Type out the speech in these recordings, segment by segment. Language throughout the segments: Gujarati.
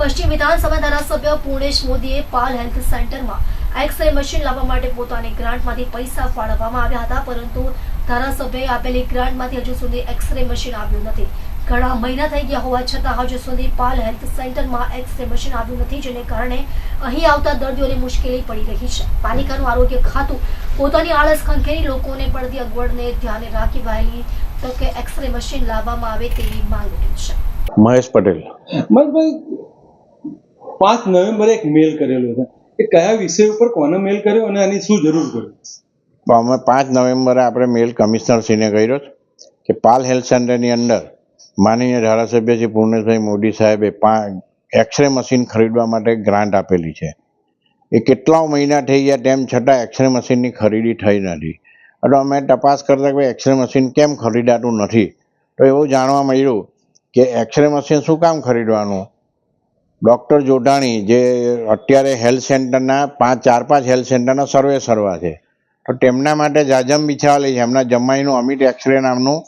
પશ્ચિમ વિધાનસભા ધારાસભ્ય પૂર્ણેશ મોદીએ પાલ હેલ્થ સેન્ટરમાં એક્સરે મશીન લાવવા માટે પોતાની ગ્રાન્ટમાંથી પૈસા ફાળવવામાં આવ્યા હતા પરંતુ ધારાસભ્યએ આપેલી ગ્રાન્ટમાંથી હજુ સુધી એક્સરે મશીન આવ્યું નથી. ઘણા મહિના થઈ ગયા હોવા છતાં હજુ સુધી પાલ હેલ્થ સેન્ટરમાં એક્સરે મશીન આવ્યું નથી જેને કારણે અહીં આવતા દર્દીઓને મુશ્કેલી પડી રહી છે. પાલિકાનું આરોગ્ય ખાતું પોતાની આળસ ખંખેરી લોકોને પડતી અગવડને ધ્યાને રાખી વહેલી તકે એક્સરે મશીન લાવવામાં આવે તેવી માંગ ઉઠી છે. મહેશ પટેલ. મહેશભાઈ પાંચ નવેમ્બરે એક મેલ કરેલો હતો એ કયા વિષય ઉપર કોને મેલ કર્યો અને આની શું જરૂર પડી? અમે પાંચ નવેમ્બરે આપણે મેલ કમિશનરશ્રીને કર્યો છે કે પાલ હેલ્થ સેન્ટરની અંદર માનનીય ધારાસભ્ય શ્રી પૂર્ણેશભાઈ મોદી સાહેબે એક્સરે મશીન ખરીદવા માટે ગ્રાન્ટ આપેલી છે. એ કેટલા મહિના થઈ ગયા તેમ છતાં એક્સરે મશીનની ખરીદી થઈ નથી. એટલે અમે તપાસ કરતા કે એક્સરે મશીન કેમ ખરીદાતું નથી? તો એવું જાણવા મળ્યું કે એક્સરે મશીન શું કામ ખરીદવાનું? ડૉક્ટર જોટાણી જે અત્યારે હેલ્થ સેન્ટરના પાંચ, ચાર, પાંચ હેલ્થ સેન્ટરના સર્વે સર્વા છે. તો તેમના માટે જાજમ બિછાવેલી છે. એમના જમાઈનું અમિત એક્સરે નામનું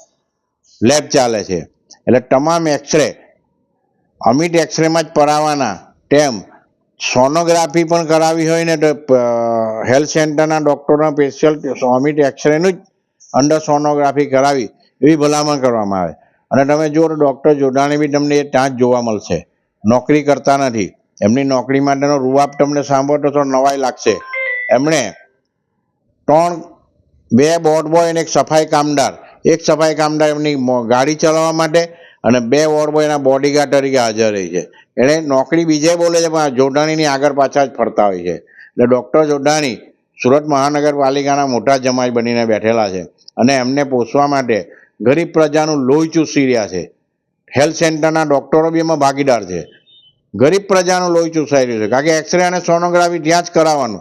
લેબ ચાલે છે. એટલે તમામ એક્સરે અમિત એક્સરેમાં જ પરાવવાના તેમ સોનોગ્રાફી પણ કરાવી હોય ને તો હેલ્થ સેન્ટરના ડૉક્ટરના સ્પેશિયલ અમિત એક્સરેનું જ અંડર સોનોગ્રાફી કરાવી એવી ભલામણ કરવામાં આવે. અને તમે જો ડૉક્ટર જોડાણી બી તમને એ ત્યાં જ જોવા મળશે. નોકરી કરતા નથી. એમની નોકરી માટેનો રૂઆપ તમને સાંભળો તો નવાઈ લાગશે. એમણે ત્રણ, બે વોર્ડ બોય અને એક સફાઈ કામદાર. એક સફાઈ કામદાર એમની ગાડી ચલાવવા માટે અને બે વોર્ડ બોયના બોડીગાર્ડ તરીકે હાજર રહી છે. એણે નોકરી બીજે બોલે છે, પણ જોડાણીની આગળ પાછા જ ફરતા હોય છે. એટલે ડૉક્ટર જોડાણી સુરત મહાનગરપાલિકાના મોટા જમાઈ બનીને બેઠેલા છે અને એમને પોષવા માટે ગરીબ પ્રજાનું લોહી ચૂસી રહ્યા છે. હેલ્થ સેન્ટરના ડૉક્ટરો બી એમાં ભાગીદાર છે. ગરીબ પ્રજાનું લોહી ચૂસાઈ રહ્યું છે. કારણ કે એક્સરે અને સોનોગ્રાફી ત્યાં જ કરાવવાનું.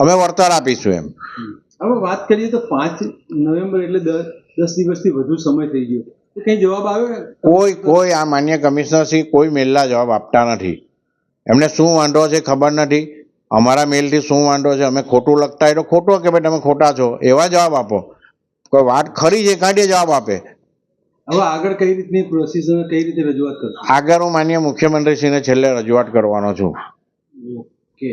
અમે વળતર આપીશું એમ. હવે વાત કરીએ તો પાંચ નવેમ્બર એટલે દસ દિવસથી વધુ સમય થઈ ગયો. કઈ જવાબ આવ્યો કોઈ કોઈ આ માન્ય કમિશનરશ્રી કોઈ મેલના જવાબ આપતા નથી. એમને શું વાંધો છે ખબર નથી. અમારા મેલથી શું વાંધો છે? અમે ખોટું લખતા હોય તો ખોટું કે ભાઈ તમે ખોટા છો? એવા જવાબ આપો. કોઈ વાત ખરી છે કાઢીએ જવાબ આપે. હવે આગળ કઈ રીતની પ્રોસીજર કઈ રીતે રજૂઆત કરશો? આગળ હું માન્ય મુખ્યમંત્રીશ્રીને છેલ્લે રજૂઆત કરવાનો છું. ઓકે